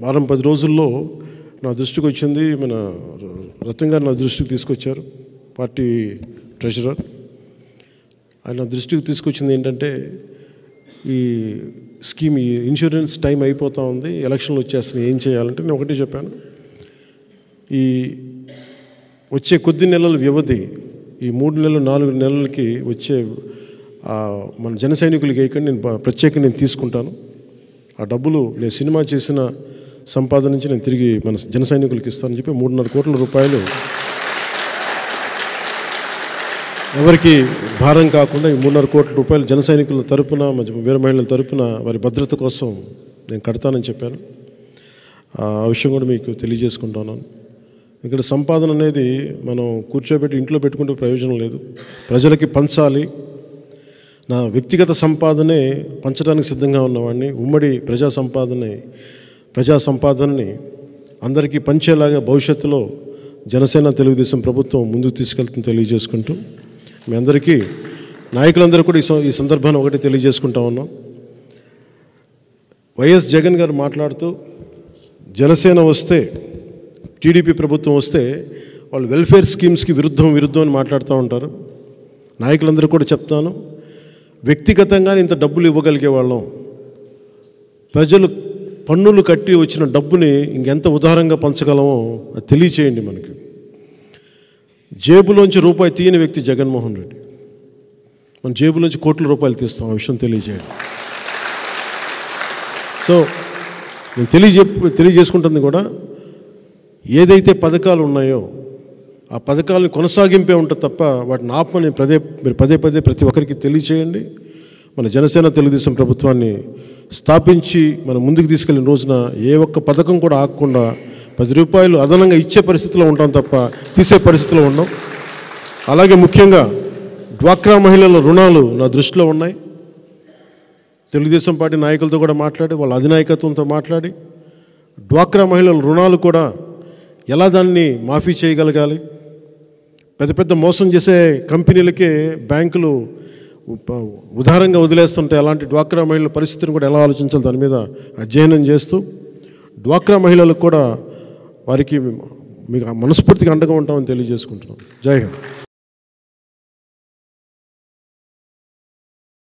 వారం పది రోజుల్లో నా దృష్టికి వచ్చింది మన రతన్ గారు నా దృష్టికి తీసుకొచ్చారు పార్టీ ట్రెజరర్. ఆయన నా దృష్టికి తీసుకొచ్చింది ఏంటంటే ఈ స్కీమ్ ఈ ఇన్సూరెన్స్ టైం అయిపోతూ ఉంది ఎలక్షన్లు వచ్చేస్తున్నాయి ఏం చేయాలంటే నేను ఒకటే చెప్పాను. ఈ వచ్చే కొద్ది నెలల వ్యవధి ఈ మూడు నెలలు నాలుగు నెలలకి వచ్చే మన జన సైనికులకి వేయకండి నేను ప్రత్యేకంగా నేను తీసుకుంటాను. ఆ డబ్బులు నేను సినిమా చేసిన సంపాదన నుంచి నేను తిరిగి మన జన సైనికులకి ఇస్తానని చెప్పి మూడున్నర కోట్ల రూపాయలు ఎవరికి భారం కాకుండా ఈ మూడున్నర కోట్ల రూపాయలు జన సైనికుల తరపున వీర మహిళల తరపున వారి భద్రత కోసం నేను కడతానని చెప్పాను. ఆ విషయం కూడా మీకు తెలియజేసుకుంటున్నాను ఇక్కడ సంపాదన అనేది మనం కూర్చోబెట్టి ఇంట్లో పెట్టుకుంటే ప్రయోజనం లేదు. ప్రజలకి పంచాలి. నా వ్యక్తిగత సంపాదనే పంచడానికి సిద్ధంగా ఉన్నవాడిని. ఉమ్మడి ప్రజా సంపాదనే ప్రజా సంపాదనని అందరికీ పంచేలాగా భవిష్యత్తులో జనసేన తెలుగుదేశం ప్రభుత్వం ముందుకు తీసుకెళ్తుంది తెలియజేసుకుంటూ మీ అందరికీ నాయకులందరూ కూడా ఈ ఈ సందర్భాన్ని ఒకటి తెలియజేసుకుంటా ఉన్నాం. వైఎస్ జగన్ గారు మాట్లాడుతూ జనసేన వస్తే టీడీపీ ప్రభుత్వం వస్తే వాళ్ళు వెల్ఫేర్ స్కీమ్స్కి విరుద్ధం విరుద్ధం అని మాట్లాడుతూ ఉంటారు. నాయకులందరూ కూడా చెప్తాను వ్యక్తిగతంగా ఇంత డబ్బులు ఇవ్వగలిగే వాళ్ళం. ప్రజలు పన్నులు కట్టి వచ్చిన డబ్బుని ఇంకెంత ఉదారంగా పంచగలమో అది తెలియచేయండి మనకి. జేబులోంచి రూపాయి తీయని వ్యక్తి జగన్మోహన్ రెడ్డి. మన జేబులోంచి కోట్ల రూపాయలు తీస్తాం ఆ విషయం తెలియజేయండి సో నేను తెలియజే తెలియజేసుకుంటుంది కూడా ఏదైతే పథకాలు ఉన్నాయో ఆ పథకాలను కొనసాగింపే ఉంటుంది తప్ప వాటిని ఆపమని పదే మీరు పదే పదే ప్రతి ఒక్కరికి తెలియచేయండి. మన జనసేన తెలుగుదేశం ప్రభుత్వాన్ని స్థాపించి మనం ముందుకు తీసుకెళ్ళిన రోజున ఏ ఒక్క పథకం కూడా ఆగకుండా పది రూపాయలు అదనంగా ఇచ్చే పరిస్థితిలో ఉంటాం తప్ప తీసే పరిస్థితిలో ఉన్నాం. అలాగే ముఖ్యంగా డ్వాక్రా మహిళల రుణాలు నా దృష్టిలో ఉన్నాయి. తెలుగుదేశం పార్టీ నాయకులతో కూడా మాట్లాడి వాళ్ళ అధినాయకత్వంతో మాట్లాడి డ్వాక్రా మహిళల రుణాలు కూడా ఎలా దాన్ని మాఫీ చేయగలగాలి? పెద్ద పెద్ద మోసం చేసే కంపెనీలకే బ్యాంకులు ఉదారంగా వదిలేస్తుంటే అలాంటి డ్వాక్రా మహిళల పరిస్థితిని కూడా ఎలా ఆలోచించాలి? దాని మీద అధ్యయనం చేస్తూ డ్వాక్రా మహిళలకు కూడా వారికి మీకు మనస్ఫూర్తిగా అండగా ఉంటామని తెలియజేసుకుంటున్నాం. జై హింద్.